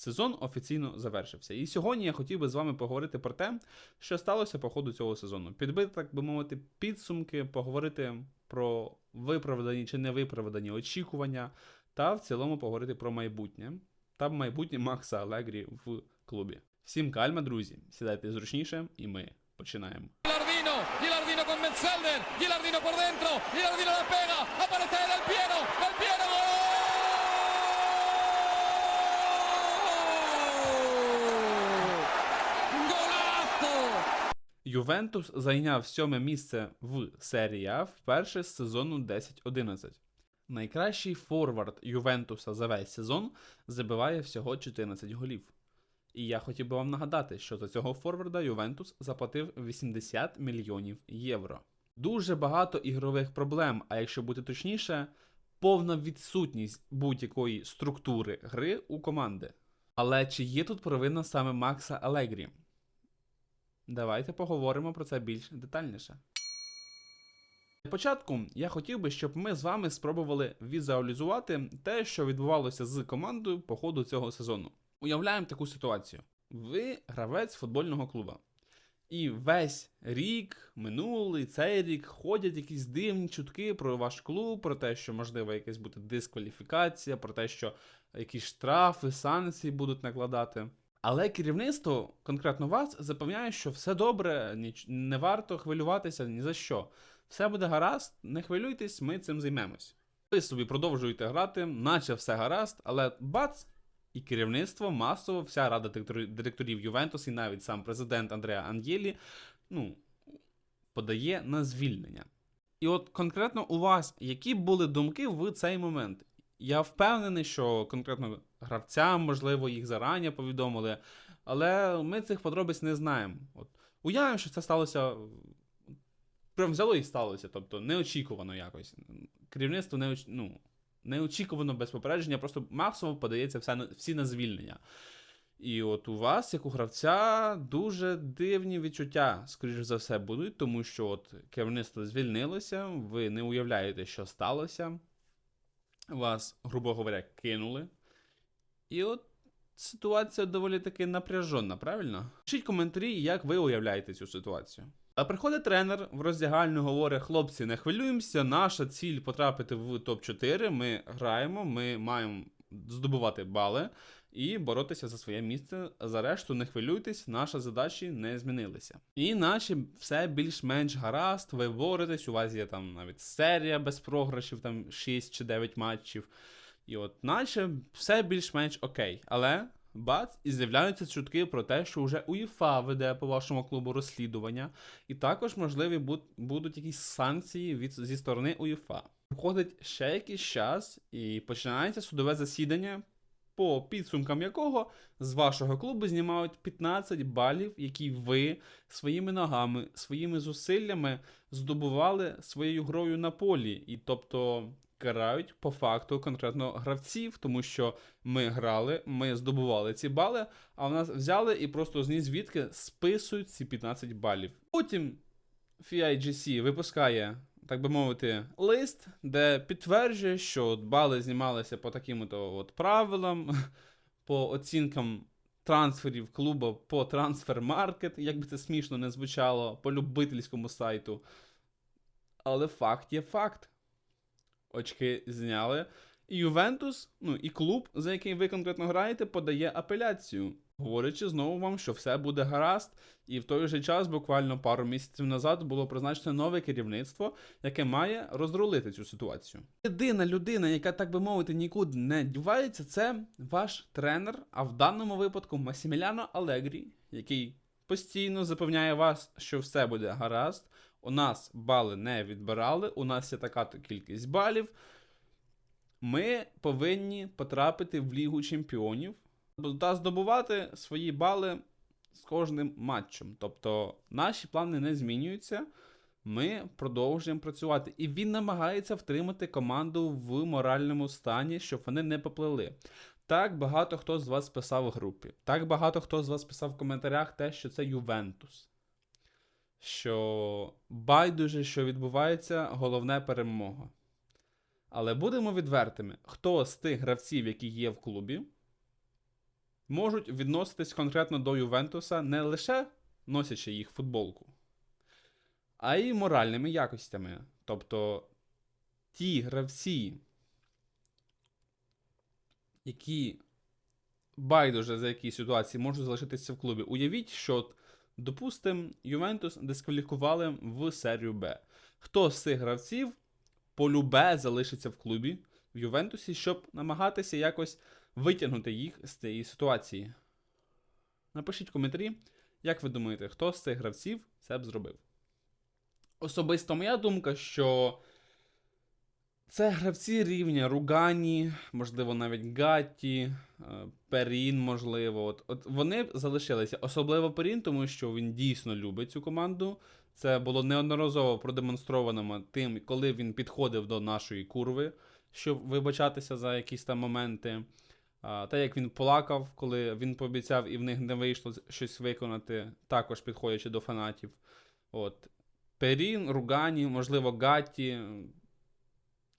Сезон офіційно завершився. І сьогодні я хотів би з вами поговорити про те, що сталося по ходу цього сезону. Підбити, так би мовити, підсумки, поговорити про виправдані чи невиправдані очікування, та в цілому поговорити про майбутнє та майбутнє Макса Алегрі в клубі. Всім кальма, друзі, сідайте зручніше, і ми починаємо. Gilardino, Gilardino con Metzelder, Gilardino por dentro, Gilardino la pega, Ювентус зайняв сьоме місце в серії А вперше з сезону 10-11. Найкращий форвард Ювентуса за весь сезон забиває всього 14 голів. І я хотів би вам нагадати, що за цього форварда Ювентус заплатив 80 мільйонів євро. Дуже багато ігрових проблем, а якщо бути точніше, повна відсутність будь-якої структури гри у команди. Але чи є тут провина саме Макса Алегрі? Давайте поговоримо про це більш детальніше. Для початку я хотів би, щоб ми з вами спробували візуалізувати те, що відбувалося з командою по ходу цього сезону. Уявляємо таку ситуацію: ви гравець футбольного клуба. І весь рік, минулий, цей рік ходять якісь дивні чутки про ваш клуб, про те, що можливо якась буде дискваліфікація, про те, що якісь штрафи, санкції будуть накладати. Але керівництво, конкретно вас, запевняє, що все добре, не варто хвилюватися ні за що. Все буде гаразд, не хвилюйтесь, ми цим займемось. Ви собі продовжуєте грати, наче все гаразд, але бац! І керівництво масово, вся рада директорів Ювентус і навіть сам президент Андреа Ангєлі, ну, подає на звільнення. І от конкретно у вас, які були думки в цей момент? Я впевнений, що конкретно гравцям, можливо, їх зарані повідомили, але ми цих подробиць не знаємо. От уявимо, що це сталося. Прям взяло і сталося, тобто неочікувано якось. Керівництво не, ну, неочікувано без попередження, просто масово подається все всі на звільнення. І от у вас, як у гравця, дуже дивні відчуття, скоріш за все, будуть, тому що от керівництво звільнилося, ви не уявляєте, що сталося. Вас, грубо говоря, кинули. І от ситуація доволі таки напряжена, правильно? Пишіть коментарі, як ви уявляєте цю ситуацію. А приходить тренер в роздягальню, говорить: хлопці, не хвилюємося, наша ціль потрапити в топ-4. Ми граємо, ми маємо здобувати бали і боротися за своє місце. За решту не хвилюйтесь, наші задачі не змінилися. І наче все більш-менш гаразд, ви боретесь, у вас є там навіть серія без програшів, там 6 чи 9 матчів. І от, наче все більш-менш окей. Але бац, і з'являються чутки про те, що вже УЄФА веде по вашому клубу розслідування, і також можливі буд- будуть якісь санкції від зі сторони УЄФА. Проходить ще якийсь час, і починається судове засідання, по підсумкам якого з вашого клубу знімають 15 балів, які ви своїми ногами, своїми зусиллями здобували своєю грою на полі. І тобто карають по факту конкретно гравців, тому що ми грали, ми здобували ці бали, а в нас взяли і просто з звідки списують ці 15 балів. Потім FIGC випускає, так би мовити, лист, де підтверджує, що от бали знімалися по таким от правилам, по оцінкам трансферів клубу по трансфермаркет, як би це смішно не звучало, по любительському сайту. Але факт є факт. Очки зняли. І Ювентус, ну і клуб, за який ви конкретно граєте, подає апеляцію, говорячи знову вам, що все буде гаразд. І в той же час, буквально пару місяців назад, було призначено нове керівництво, яке має розрулити цю ситуацію. Єдина людина, яка, так би мовити, нікуди не дівається, це ваш тренер, а в даному випадку Масіміляно Алегрі, який постійно запевняє вас, що все буде гаразд. У нас бали не відбирали, у нас є така кількість балів. Ми повинні потрапити в Лігу Чемпіонів та здобувати свої бали з кожним матчем. Тобто наші плани не змінюються. Ми продовжуємо працювати. І він намагається втримати команду в моральному стані, щоб вони не поплили. Так багато хто з вас писав в групі. Так багато хто з вас писав в коментарях те, що це Ювентус. Що байдуже, що відбувається, головне перемога. Але будемо відвертими, хто з тих гравців, які є в клубі, можуть відноситись конкретно до Ювентуса не лише носячи їх футболку, а й моральними якостями. Тобто ті гравці, які байдуже за які ситуації можуть залишитися в клубі. Уявіть, що, от, допустим, Ювентус дискваліфікували в серію Б. Хто з цих гравців полюбе залишиться в клубі в Ювентусі, щоб намагатися якось витягнути їх з цієї ситуації? Напишіть в коментарі, як ви думаєте, хто з цих гравців це б зробив? Особисто моя думка, що це гравці рівня Ругані, можливо, навіть Гатті, е, Перін, можливо. От, от вони залишилися. Особливо Перін, тому що він дійсно любить цю команду. Це було неодноразово продемонстровано тим, коли він підходив до нашої курви, щоб вибачатися за якісь там моменти. А, Те, як він плакав, коли він пообіцяв і в них не вийшло щось виконати, також підходячи до фанатів. От. Перін, Ругані, можливо, Гатті.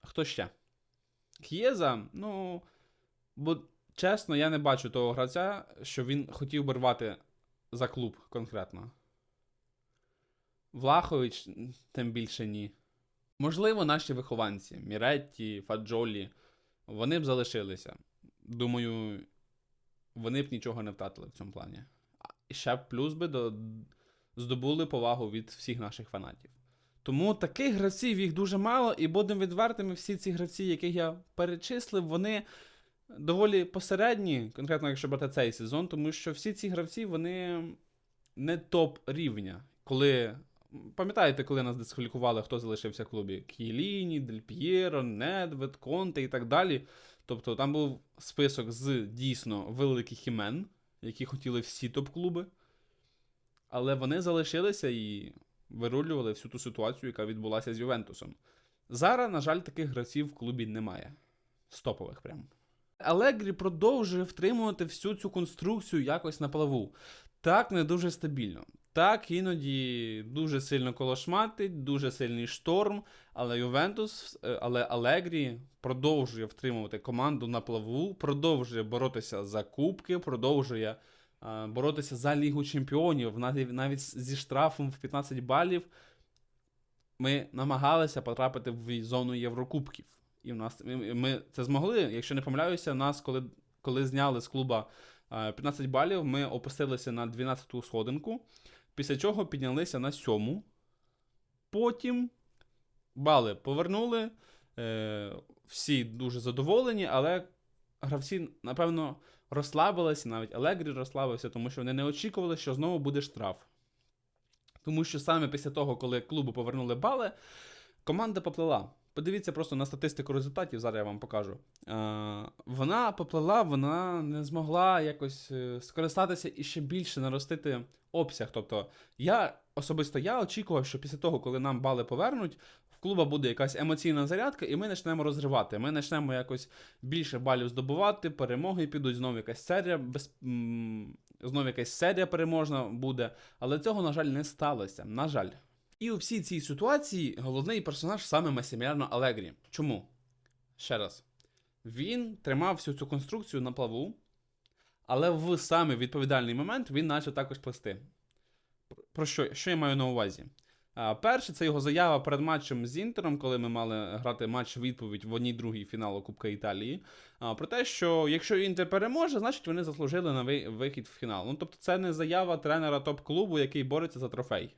Хто ще? К'єза, ну. Бо чесно, я не бачу того гравця, що він хотів би рвати за клуб конкретно. Влахович, тим більше ні. Можливо, наші вихованці Міретті, Фаджолі, вони б залишилися. Думаю, вони б нічого не втратили в цьому плані. А ще б плюс би до... здобули повагу від всіх наших фанатів. Тому таких гравців їх дуже мало, і будемо відвертими, всі ці гравці, яких я перечислив, вони доволі посередні, конкретно якщо брати цей сезон, тому що всі ці гравці вони не топ рівня. Коли. Пам'ятаєте, коли нас дискваліфікували, хто залишився в клубі? Кіеліні, Дель П'єро, Недвед, Конте і так далі. Тобто там був список з дійсно великих імен, які хотіли всі топ-клуби. Але вони залишилися і вирулювали всю ту ситуацію, яка відбулася з Ювентусом. Зараз, на жаль, таких гравців в клубі немає. Стопових прям. Алегрі продовжує втримувати всю цю конструкцію якось на плаву. Так, не дуже стабільно. Так, іноді дуже сильно колошматить, дуже сильний шторм, але Ювентус, е, але Алегрі продовжує втримувати команду на плаву, продовжує боротися за кубки, продовжує боротися за Лігу Чемпіонів, навіть, зі штрафом в 15 балів. Ми намагалися потрапити в зону Єврокубків. І в нас ми, це змогли. Якщо не помиляюся, нас, коли, коли зняли з клуба е, 15 балів, ми опустилися на 12-ту сходинку. Після чого піднялися на сьому. Потім бали повернули. Е, всі дуже задоволені, але гравці, напевно, розслабилися, навіть Алегрі розслабився, тому що вони не очікували, що знову буде штраф. Тому що саме після того, коли клубу повернули бали, команда поплила. Подивіться просто на статистику результатів, зараз я вам покажу. Е, вона поплила, вона не змогла якось е, скористатися і ще більше наростити обсяг. Тобто, я особисто я очікував, що після того, коли нам бали повернуть, клуба буде якась емоційна зарядка, і ми почнемо розривати. Ми почнемо якось більше балів здобувати, перемоги підуть, знову якась серія, без, знову якась серія переможна буде. Але цього, на жаль, не сталося. На жаль. І у всій цій ситуації головний персонаж саме Масіміляно Алегрі. Чому? Ще раз. Він тримав всю цю конструкцію на плаву, але в саме відповідальний момент він почав також плести. Про що, що я маю на увазі? Перше, це його заява перед матчем з Інтером, коли ми мали грати матч відповідь в одній другій фіналу Кубка Італії. Про те, що якщо Інтер переможе, значить вони заслужили на вихід в фінал. Ну, тобто, це не заява тренера топ-клубу, який бореться за трофей.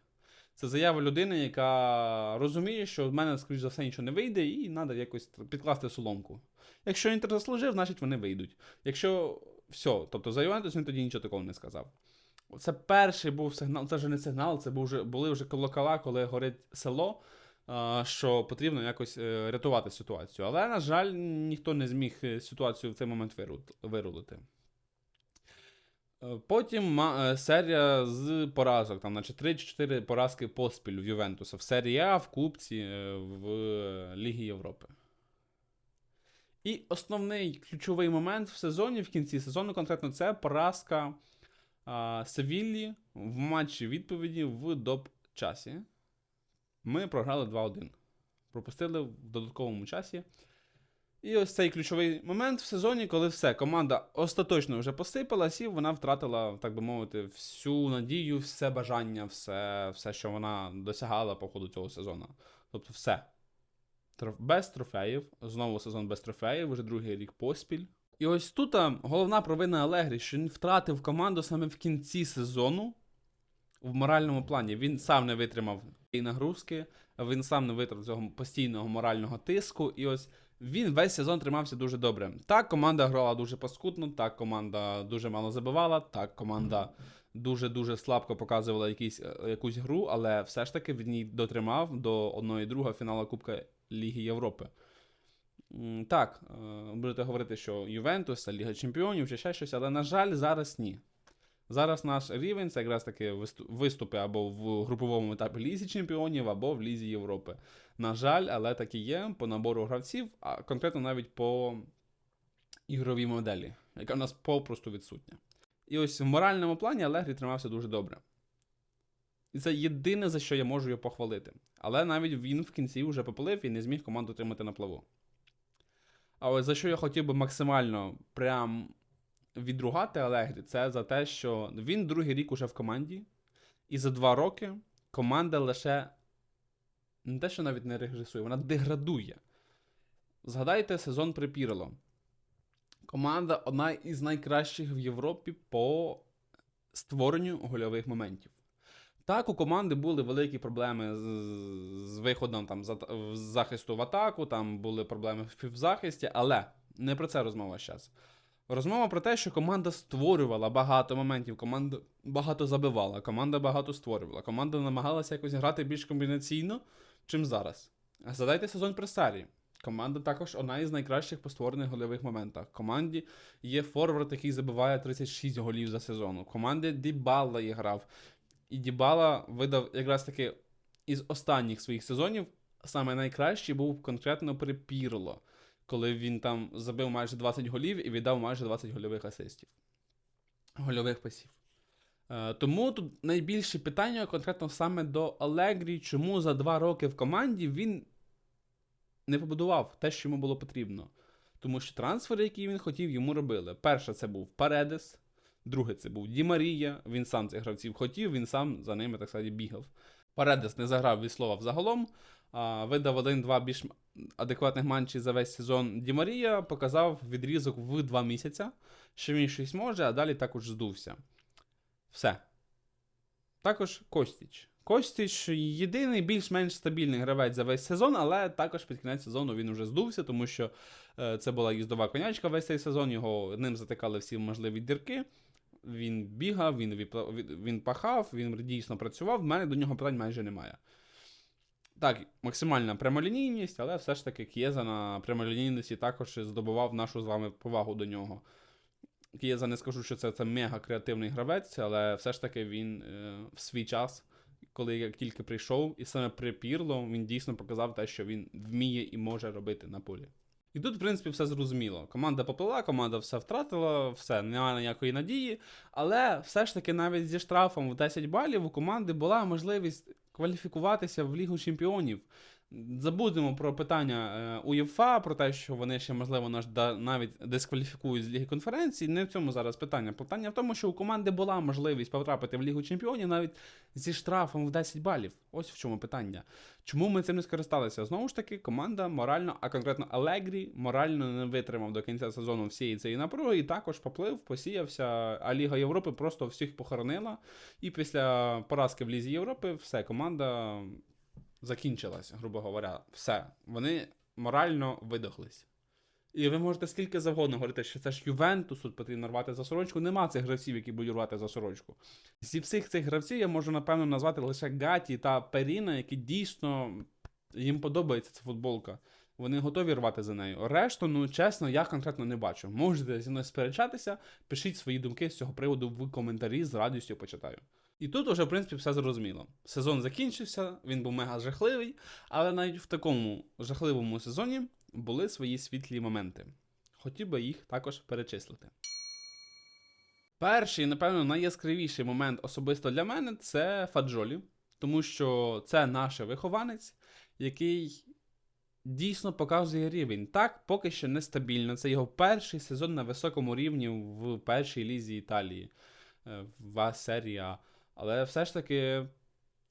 Це заява людини, яка розуміє, що в мене, скоріш за все, нічого не вийде, і треба якось підкласти соломку. Якщо Інтер заслужив, значить вони вийдуть. Якщо все, тобто за Ювентус він тоді нічого такого не сказав. Це перший був сигнал, це вже не сигнал, це був вже, були вже колокола, коли горить село, що потрібно якось е, рятувати ситуацію. Але, на жаль, ніхто не зміг е, ситуацію в цей момент вирулити. Е, Потім серія з поразок, там, наче 3 чи 4 поразки поспіль в Ювентуса в серії А, в Кубці, в Лігі Європи. І основний ключовий момент в сезоні, в кінці сезону, конкретно, це поразка Севіллі в матчі відповіді в доп часі. Ми програли 2-1. Пропустили в додатковому часі. І ось цей ключовий момент в сезоні, коли все, команда остаточно вже посипалась, і вона втратила, так би мовити, всю надію, все бажання, все, все що вона досягала по ходу цього сезону. Тобто все. Без трофеїв. Знову сезон без трофеїв, вже другий рік поспіль. І ось тут головна провина Алегрі, що він втратив команду саме в кінці сезону в моральному плані. Він сам не витримав і нагрузки, він сам не витримав цього постійного морального тиску. І ось він весь сезон тримався дуже добре. Так, команда грала дуже паскудно, так, команда дуже мало забивала, так, команда дуже-дуже слабко показувала якісь, е, якусь гру, але все ж таки в ній дотримав до 1-2 фіналу Кубка Ліги Європи. Так, е, будете говорити, що Ювентус, Ліга Чемпіонів чи ще щось, але, на жаль, зараз ні. Зараз наш рівень це якраз таки виступи або в груповому етапі Лізі Чемпіонів, або в Лізі Європи. На жаль, але так і є по набору гравців, а конкретно навіть по ігровій моделі, яка в нас попросту відсутня. І ось в моральному плані Алегрі тримався дуже добре. І це єдине, за що я можу його похвалити. Але навіть він в кінці вже попалив і не зміг команду тримати на плаву. А ось за що я хотів би максимально прям відругати Алегрі, це за те, що він другий рік уже в команді, і за два роки команда лише не те, що навіть не регресує, вона деградує. Згадайте сезон при Пірло. Команда одна із найкращих в Європі по створенню гольових моментів. Так, у команди були великі проблеми з, з виходом там, за, з захисту в атаку, там були проблеми в півзахисті, але не про це розмова зараз. Розмова про те, що команда створювала багато моментів, команда багато забивала, команда багато створювала, команда намагалася якось грати більш комбінаційно, чим зараз. Задайте сезон при Сарі. Команда також одна із найкращих по створених гольових моментах. Команді є форвард, який забиває 36 голів за сезон. У команді Дібала грав. І Дібала видав якраз таки із останніх своїх сезонів саме найкращий був конкретно при Пірло, коли він там забив майже 20 голів і віддав майже 20 гольових асистів. Гольових пасів. Е, тому тут найбільше питання конкретно саме до Алегрі, чому за два роки в команді він не побудував те, що йому було потрібно. Тому що трансфери, які він хотів, йому робили. Перше, це був Паредес, друге, це був Ді Марія. Він сам цих гравців хотів, він сам за ними, так сказати, бігав. Паредес не заграв від слова взагалом. Видав один-два більш адекватних матчі за весь сезон. Ді Марія показав відрізок в два місяця, що він щось може, а далі також здувся. Все. Також Костіч. Костіч єдиний більш-менш стабільний гравець за весь сезон, але також під кінець сезону він уже здувся, тому що е, це була їздова конячка весь цей сезон, його ним затикали всі можливі дірки. Він бігав, він, він, пахав, він дійсно працював. В мене до нього питань майже немає. Так, максимальна прямолінійність, але все ж таки К'єза на прямолінійності також здобував нашу з вами повагу до нього. К'єза не скажу, що це, це мега креативний гравець, але все ж таки він е, в свій час, коли як тільки прийшов, і саме при Пірло він дійсно показав те, що він вміє і може робити на полі. І тут, в принципі, все зрозуміло. Команда поплила, команда все втратила, все, немає ніякої надії. Але все ж таки, навіть зі штрафом в 10 балів у команди була можливість кваліфікуватися в Лігу Чемпіонів. Забудемо про питання е, УЄФА, про те, що вони ще, можливо, наш навіть дискваліфікують з Ліги конференції. Не в цьому зараз питання. Питання в тому, що у команди була можливість потрапити в Лігу Чемпіонів навіть зі штрафом в 10 балів. Ось в чому питання. Чому ми цим не скористалися? Знову ж таки, команда морально, а конкретно Алегрі, морально не витримав до кінця сезону всієї цієї напруги і також поплив, посіявся. А Ліга Європи просто всіх похоронила. І після поразки в Лізі Європи все, команда закінчилась, грубо говоря. Все. Вони морально видохлись. І ви можете скільки завгодно говорити, що це ж Ювентус, тут потрібно рвати за сорочку. Нема цих гравців, які будуть рвати за сорочку. Зі всіх цих гравців я можу, напевно, назвати лише Гаті та Періна, які дійсно їм подобається ця футболка. Вони готові рвати за нею. Решту, ну чесно, я конкретно не бачу. Можете зі мною сперечатися, пишіть свої думки з цього приводу в коментарі, з радістю почитаю. І тут уже, в принципі, все зрозуміло. Сезон закінчився, він був мега жахливий, але навіть в такому жахливому сезоні були свої світлі моменти. Хотів би їх також перечислити. Перший, напевно, найяскравіший момент особисто для мене це Фаджолі, тому що це наш вихованець, який дійсно показує рівень. Так, поки що нестабільно. Це його перший сезон на високому рівні в першій лізі Італії. е, В серії А. Але все ж таки,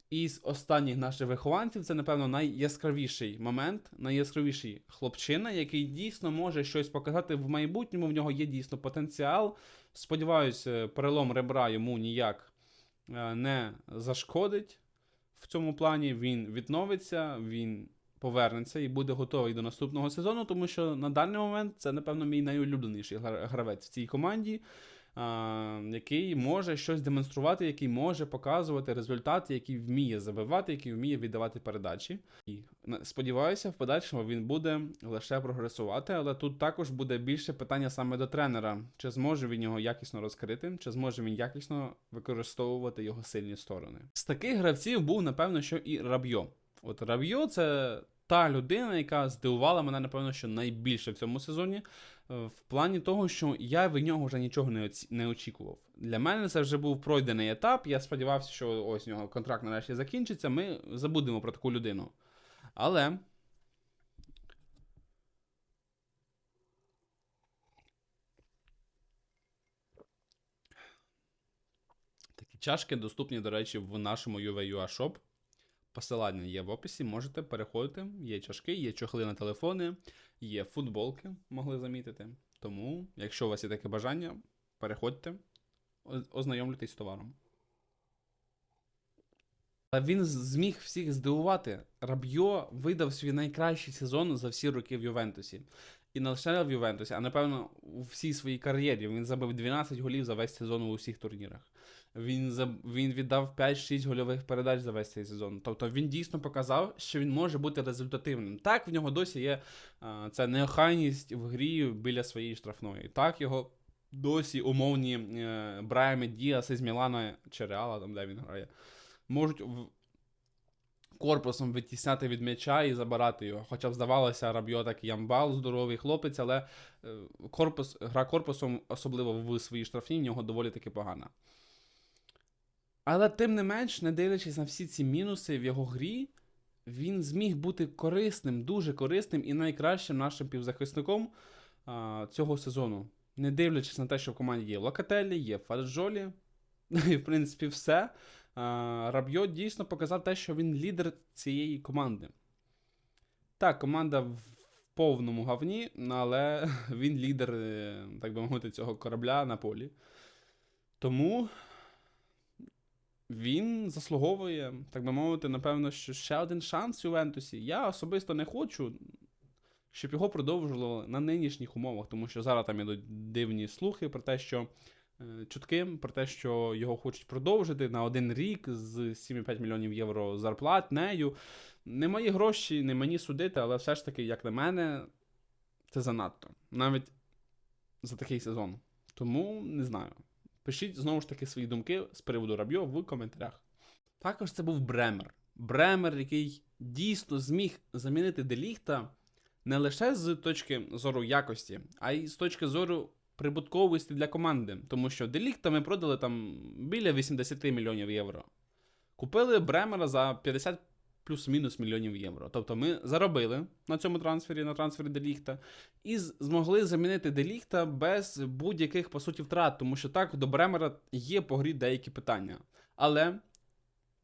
із останніх наших вихованців, це, напевно, найяскравіший момент, найяскравіший хлопчина, який дійсно може щось показати в майбутньому. В нього є дійсно потенціал. Сподіваюся, перелом ребра йому ніяк е, не зашкодить в цьому плані. Він відновиться, він повернеться і буде готовий до наступного сезону, тому що на даний момент це, напевно, мій найулюбленіший гравець в цій команді, який може щось демонструвати, який може показувати результати, який вміє забивати, який вміє віддавати передачі. І сподіваюся, в подальшому він буде лише прогресувати, але тут також буде більше питання саме до тренера: чи зможе він його якісно розкрити, чи зможе він якісно використовувати його сильні сторони. З таких гравців був, напевно, що і Рабьо. От Рабьо це та людина, яка здивувала мене, напевно, що найбільше в цьому сезоні. е, В плані того, що я від нього вже нічого не, оці... не очікував. Для мене це вже був пройдений етап. Я сподівався, що ось нього контракт нарешті закінчиться. Ми забудемо про таку людину. Але. Такі чашки доступні, до речі, в нашому UV.ua Shop. Посилання є в описі, можете переходити. Є чашки, є чохли на телефони, є футболки, могли замітити. Тому, якщо у вас є таке бажання, переходьте, ознайомлюйтесь з товаром. Він зміг всіх здивувати. Рабьо видав свій найкращий сезон за всі роки в Ювентусі. І не лише в Ювентусі, а напевно у всій своїй кар'єрі. Він забив 12 голів за весь сезон у усіх турнірах. Він, заб- він віддав 5-6 гольових передач за весь цей сезон. Тобто він дійсно показав, що він може бути результативним. Так, в нього досі є а, ця неохайність в грі біля своєї штрафної. Так, його досі умовні е, Брайами Діаси з Мілана чи Реала, там де він грає, можуть. Корпусом витісняти від м'яча і забирати його. Хоча б здавалося, Рабьо такий ямбал, здоровий хлопець, але е, корпус, гра корпусом, особливо в своїй штрафній, в нього доволі таки погана. Але тим не менш, не дивлячись на всі ці мінуси в його грі, він зміг бути корисним, дуже корисним і найкращим нашим півзахисником а, цього сезону. Не дивлячись на те, що в команді є Локателі, є Фаджолі, і в принципі все. А, Рабьо дійсно показав те, що він лідер цієї команди. Так, команда в повному говні, але він лідер, е, так би мовити, цього корабля на полі. Тому він заслуговує, так би мовити, напевно, що ще один шанс у Ювентусі. Я особисто не хочу, щоб його продовжували на нинішніх умовах, тому що зараз там ідуть дивні слухи про те, що е, чутки, про те, що його хочуть продовжити на один рік з 7,5 мільйонів євро зарплатнею. Не мої гроші, не мені судити, але все ж таки, як на мене, це занадто. Навіть за такий сезон. Тому не знаю. Пишіть знову ж таки свої думки з приводу Рабьо в коментарях. Також це був Бремер. Бремер, який дійсно зміг замінити Деліхта не лише з точки зору якості, а й з точки зору прибутковості для команди. Тому що Деліхта ми продали там біля 80 мільйонів євро. Купили Бремера за 50 плюс-мінус мільйонів євро. Тобто ми заробили на цьому трансфері, на трансфері Деліхта, і змогли замінити Деліхта без будь-яких по суті втрат, тому що так до Бремера є по грі деякі питання. Але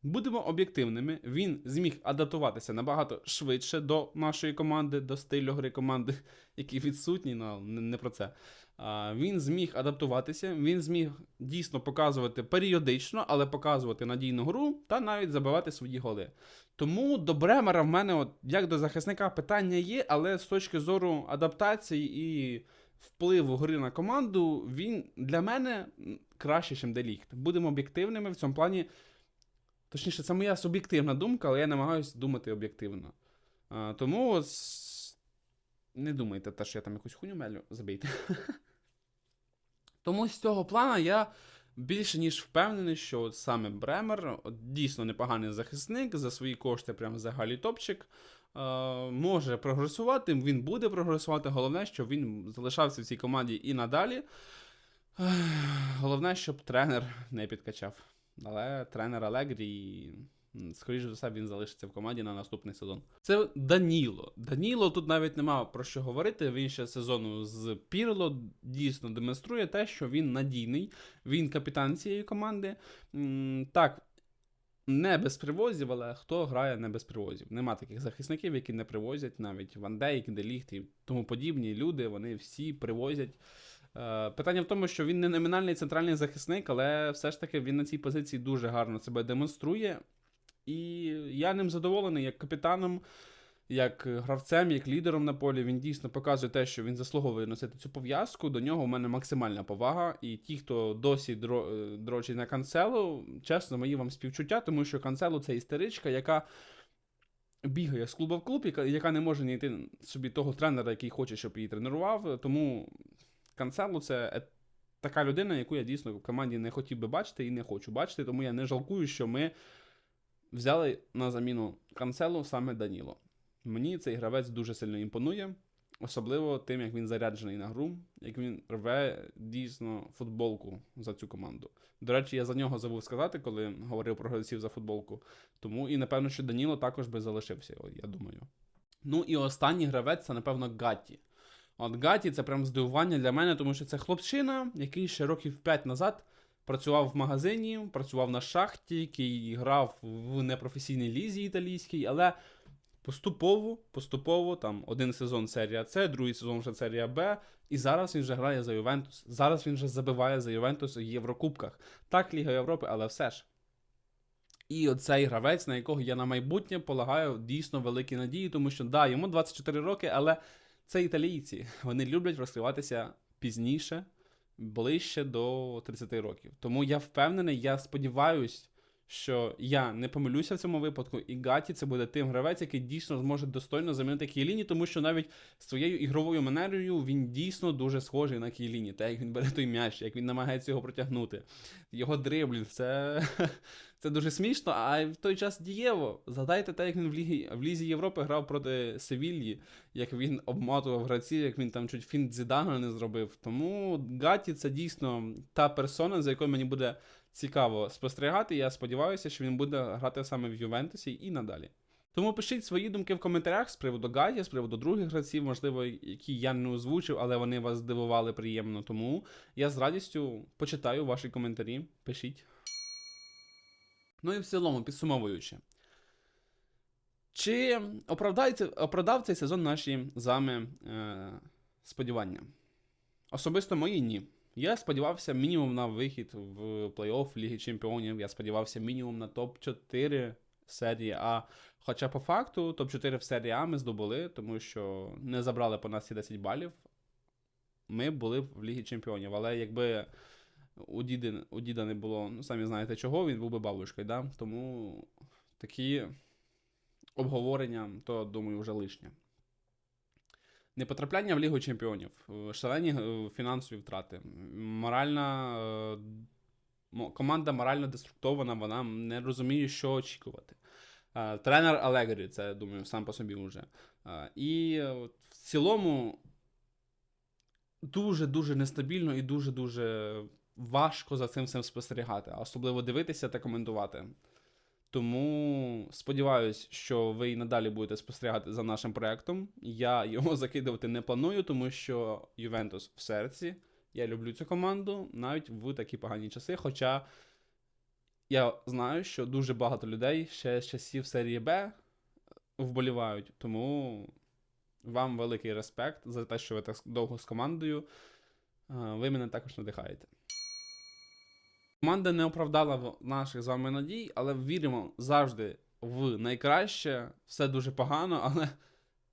будемо об'єктивними, він зміг адаптуватися набагато швидше до нашої команди, до стилю гри команди, який відсутній, ну не, не про це. Він зміг адаптуватися, він зміг дійсно показувати періодично, але показувати надійну гру та навіть забивати свої голи. Тому до Бремера в мене, от, як до захисника, питання є, але з точки зору адаптації і впливу гри на команду, він для мене краще, ніж Деліхт. Будемо об'єктивними в цьому плані. Точніше, це моя суб'єктивна думка, але я намагаюся думати об'єктивно. А, тому с- не думайте, те, що я там якусь хуйню мелю, забийте. Тому з цього плана я більше ніж впевнений, що от саме Бремер от дійсно непоганий захисник, за свої кошти прям взагалі топчик. Може прогресувати, він буде прогресувати. Головне, щоб він залишався в цій команді і надалі. Головне, щоб тренер не підкачав. Але тренер Алегрі М, Скоріше за все, він залишиться в команді на наступний сезон. Це Даніло. Даніло тут навіть нема про що говорити. Він ще сезону з Пірло дійсно демонструє те, що він надійний, він капітан цієї команди. Так, не без привозів, але хто грає не без привозів? Нема таких захисників, які не привозять, навіть Ван Дейк, Деліхт і тому подібні люди, вони всі привозять. Е, Питання в тому, що він не номінальний центральний захисник, але все ж таки він на цій позиції дуже гарно себе демонструє. І я ним задоволений як капітаном, як гравцем, як лідером на полі. Він дійсно показує те, що він заслуговує носити цю пов'язку. До нього у мене максимальна повага. І ті, хто досі е, дрочить на канцелу, чесно, мої вам співчуття, тому що канцелу це істеричка, яка. Бігає з клуба в клуб, яка не може знайти собі того тренера, який хоче, щоб її тренував. Тому Канцело це е- така людина, яку я дійсно в команді не хотів би бачити і не хочу бачити, тому я не жалкую, що ми взяли на заміну Канцелу саме Даніло. Мені цей гравець дуже сильно імпонує, особливо тим, як він заряджений на гру, як він рве дійсно футболку за цю команду. До речі, я за нього забув сказати, коли говорив про гравців за футболку. Тому і напевно, що Даніло також би залишився, я думаю. Ну і останній гравець це, напевно, Гатті. От Гаті це прям здивування для мене, тому що це хлопчина, який ще років 5 назад працював в магазині, працював на шахті, який грав в непрофесійній лізі італійській, але поступово, поступово, там один сезон серія С, другий сезон вже серія Б, і зараз він вже грає за Ювентус. Зараз він вже забиває за Ювентус у Єврокубках. Так, Ліга Європи, але все ж. І оцей гравець, на якого я на майбутнє полагаю дійсно великі надії, тому що да, йому 24 роки, але це італійці. Вони люблять розкриватися пізніше, ближче до 30 років. Тому я впевнений, я сподіваюсь, що я не помилюся в цьому випадку, і Гаті це буде тим гравець, який дійсно зможе достойно замінити Кіеліні, тому що навіть своєю ігровою манерою він дійсно дуже схожий на Кіеліні. Те, як він бере той м'яч, як він намагається його протягнути. Його дриблінг, це. Це дуже смішно, а в той час дієво. Згадайте те, як він в Лігі, в Лізі Європи грав проти Севільї, як він обматував гравців, як він там чуть фінт Зідана не зробив. Тому Гаті це дійсно та персона, за якою мені буде цікаво спостерігати. Я сподіваюся, що він буде грати саме в Ювентусі і надалі. Тому пишіть свої думки в коментарях з приводу Гаті, з приводу других гравців, можливо, які я не озвучив, але вони вас здивували приємно. Тому я з радістю почитаю ваші коментарі. Пишіть. Ну і в цілому, підсумовуючи. Чи оправдав цей сезон наші з вами е, сподівання? Особисто мої ні. Я сподівався мінімум на вихід в плей-офф Ліги Чемпіонів. Я сподівався мінімум на топ-4 серії А. Хоча по факту топ-4 в серії А ми здобули, тому що не забрали по нас ці 10 балів. Ми були в Лігі Чемпіонів. Але якби у діда, у діда не було, ну самі знаєте чого, він був би бабушкою, да? тому такі обговорення, то думаю, вже лишнє. Непотрапляння в Лігу Чемпіонів, е, шалені е, фінансові втрати, моральна е, команда морально деструктована, вона не розуміє, що очікувати. Тренер Алегрі, це думаю, сам по собі вже. І в цілому дуже-дуже нестабільно і дуже-дуже важко за цим всім спостерігати, особливо дивитися та коментувати. Тому сподіваюсь, що ви і надалі будете спостерігати за нашим проектом. Я його закидувати не планую, тому що Ювентус в серці. Я люблю цю команду навіть в такі погані часи. Хоча я знаю, що дуже багато людей ще з часів серії Б вболівають. Тому вам великий респект за те, що ви так довго з командою. Е, Ви мене також надихаєте. Команда не оправдала наших з вами надій, але віримо завжди в найкраще. Все дуже погано, але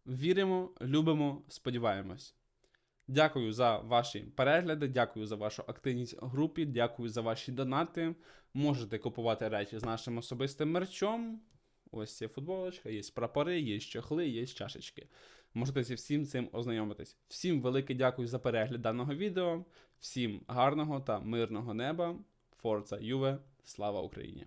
віримо, любимо, сподіваємось. Дякую за ваші перегляди, дякую за вашу активність в групі, дякую за ваші донати. Можете купувати речі з нашим особистим мерчом. Ось є футболочка, є прапори, є чохли, є чашечки. Можете зі всім цим ознайомитись. Всім велике дякую за перегляд даного відео. Всім гарного та мирного неба. Форца Юве. Слава Україні!